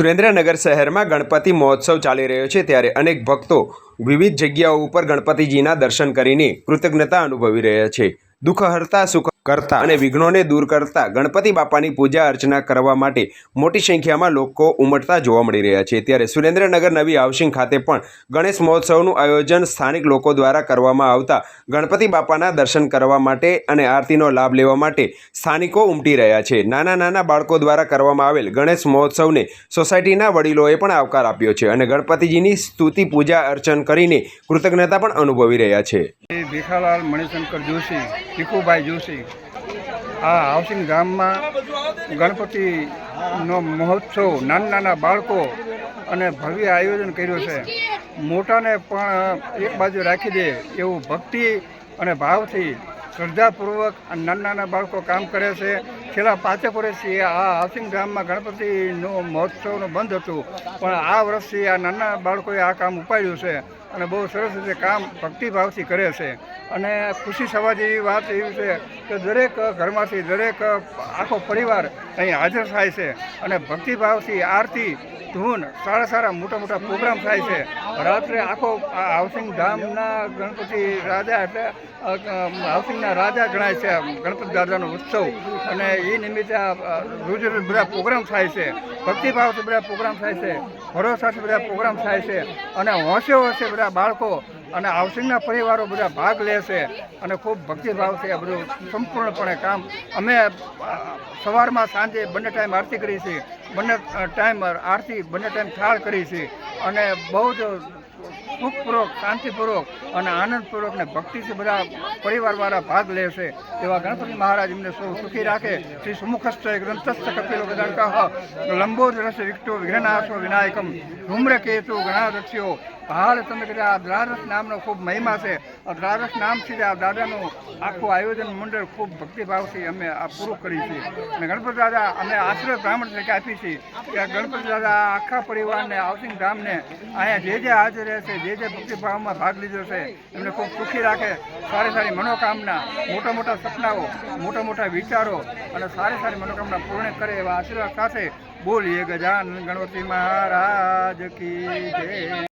સુરેન્દ્રનગર શહેરમાં ગણપતિ મહોત્સવ ચાલી રહ્યો છે ત્યારે અનેક ભક્તો વિવિધ જગ્યાઓ ઉપર ગણપતિજીના દર્શન કરીને કૃતજ્ઞતા અનુભવી રહ્યા છે. દુઃખ હરતા સુખ કરતા અને વિઘ્નોને દૂર કરતા ગણપતિ બાપાની પૂજા અર્ચના કરવા માટે મોટી સંખ્યામાં લોકો ઉમટતા જોવા મળી રહ્યા છે. ત્યારે સુરેન્દ્રનગર નવી હાઉસિંગ ખાતે પણ ગણેશ મહોત્સવનું આયોજન સ્થાનિક લોકો દ્વારા કરવામાં આવતા ગણપતિ બાપાના દર્શન કરવા માટે અને આરતીનો લાભ લેવા માટે સ્થાનિકો ઉમટી રહ્યા છે. નાના નાના બાળકો દ્વારા કરવામાં આવેલ ગણેશ મહોત્સવને સોસાયટીના વડીલોએ પણ આવકાર આપ્યો છે અને ગણપતિજીની સ્તુતિ પૂજા અર્ચન કરીને કૃતજ્ઞતા પણ અનુભવી રહ્યા છે. ભીખાલાલ મણિશંકર જોશી, ભીખુભાઈ જોશી. આ હાઉસિંગ ગામમાં ગણપતિનો મહોત્સવ નાના નાના બાળકો અને ભવ્ય આયોજન કર્યું છે. મોટાને પણ એક બાજુ રાખી દે એવું ભક્તિ અને ભાવથી શ્રદ્ધાપૂર્વક નાના નાના બાળકો કામ કરે છે. છેલ્લા પાંચેક વર્ષથી આ હાઉસિંગ ગામમાં ગણપતિનો મહોત્સવનું બંધ હતું. પણ આ વર્ષથી આ નાના બાળકોએ આ કામ ઉપાડ્યું છે. અને બહુ સરસ રીતે કામ ભક્તિભાવથી કરે છે. અને ખુશી થવા જેવી વાત એવી છે કે દરેક ઘરમાંથી દરેક આખો પરિવાર અહીં હાજર થાય છે અને ભક્તિભાવથી આરતી, ધૂન, સારા સારા મોટા મોટા પ્રોગ્રામ થાય છે. રાત્રે આખો હાઉસિંગ ધામના ગણપતિ રાજા એટલે હાઉસિંગના રાજા ગણાય છે ગણપતિ દાદાનો ઉત્સવ. અને એ નિમિત્તે રોજ રોજ બધા પ્રોગ્રામ થાય છે. ભક્તિભાવથી બધા પ્રોગ્રામ થાય છે. ભરોસાથી બધા પ્રોગ્રામ થાય છે. અને હોંશે હોંશે બધા બાળકો અને હાઉસિંગના પરિવારો બધા ભાગ લે છે અને ખૂબ ભક્તિભાવથી આ બધું સંપૂર્ણપણે કામ અમે સવારમાં સાંજે બંને ટાઈમ આરતી કરી છે, બંને ટાઈમ આરતી, બંને ટાઈમ થાળ કરી છે અને બહુ જ સુખપૂર્વક, શાંતિપૂર્વક અને આનંદપૂર્વક ને ભક્તિથી બધા પરિવારવાળા ભાગ લે છે. એવા ગણપતિ મહારાજ એમને સૌ સુખી રાખે. શ્રી સુમુખસ્થ ગ્રંથસ્થ કપિલો ગદાંકઃ લંબોજ રસ વિક્ટો વિઘ્નાશો વિનાયકમ, ધૂમ્રકેતુ ગણાદસ્યો હાલ તમે કીધા આ દ્વારસ નામનો ખૂબ મહિમા છે. આ દ્વારસ નામથી આ દાદાનું આખું આયોજન મંડળ ખૂબ ભક્તિભાવથી અમે આ પૂરું કરી છીએ અને ગણપતિ દાદા અમે આશ્રય બ્રાહ્મણ તરીકે આપી છીએ. કે ગણપતિ દાદા આખા પરિવારને આવસિંગ ધામને અહીંયા જે જે હાજર રહેશે, જે જે ભક્તિભાવમાં ભાગ લીધો છે, એમને ખૂબ સુખી રાખે. સારી સારી મનોકામના, મોટા મોટા સપનાઓ, મોટા મોટા વિચારો અને સારી સારી મનોકામના પૂર્ણ કરે એવા આશીર્વાદ સાથે બોલીએ ગજાન ગણપતિ મહારાજ કી જય.